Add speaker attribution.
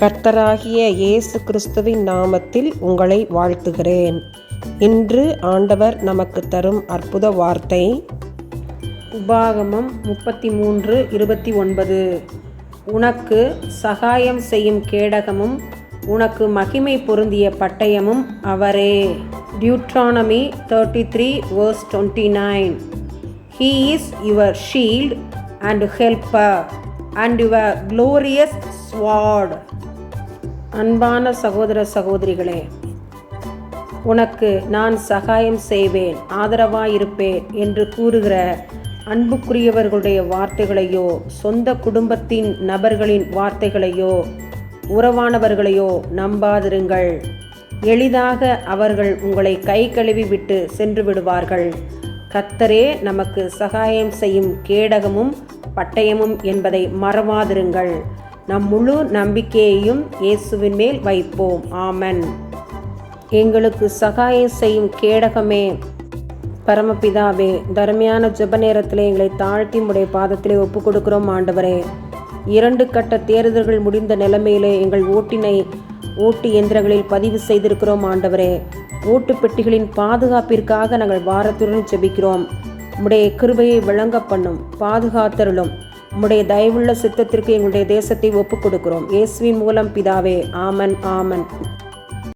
Speaker 1: கர்த்தராகிய இயேசு கிறிஸ்துவின் நாமத்தில் உங்களை வாழ்த்துகிறேன். இன்று ஆண்டவர் நமக்கு தரும் அற்புத வார்த்தை உபாகமம் முப்பத்தி மூன்று இருபத்தி ஒன்பது. உனக்கு சகாயம் செய்யும் கேடகமும் உனக்கு மகிமை பொருந்திய பட்டயமும் அவரே. Deuteronomy thirty three verse twenty nine he is your shield and helper and your glorious sword அன்பான சகோதர சகோதரிகளே உனக்கு நான் சகாயம் செய்வேன் ஆதரவாக இருப்பேன் என்று கூறுகிற அன்புக்குரியவர்களுடைய வார்த்தைகளையோ சொந்த குடும்பத்தின் நபர்களின் வார்த்தைகளையோ உறவானவர்களையோ நம்பாதிருங்கள். எளிதாக அவர்கள் உங்களை கை கழுவி விட்டு சென்று விடுவார்கள். கத்தரே நமக்கு சகாயம் செய்யும் கேடகமும் பட்டயமும் என்பதை மறவாதிருங்கள். நம் முழு நம்பிக்கையையும் இயேசுவின் மேல் வைப்போம். ஆமன். எங்களுக்கு சகாயம் செய்யும் கேடகமே. பரமபிதாவே தர்மையான ஜப நேரத்தில் எங்களை தாழ்த்தி உடைய பாதத்திலே ஒப்பு கொடுக்கிறோம் ஆண்டவரே. இரண்டு கட்ட தேர்தல்கள் முடிந்த நிலைமையிலே எங்கள் ஓட்டினை ஓட்டு இயந்திரங்களில் பதிவு செய்திருக்கிறோம் ஆண்டவரே. ஓட்டு பெட்டிகளின் பாதுகாப்பிற்காக நாங்கள் வாரத்துடன் ஜெபிக்கிறோம். உம்முடைய கிருபையை விளங்க பண்ணும் பாதுகாத்தருளும். உம்முடைய தயவுள்ள சித்தத்திற்கு எங்களுடைய தேசத்தை ஒப்புக் கொடுக்கிறோம் இயேசுவின் மூலம் பிதாவே ஆமன் ஆமன்.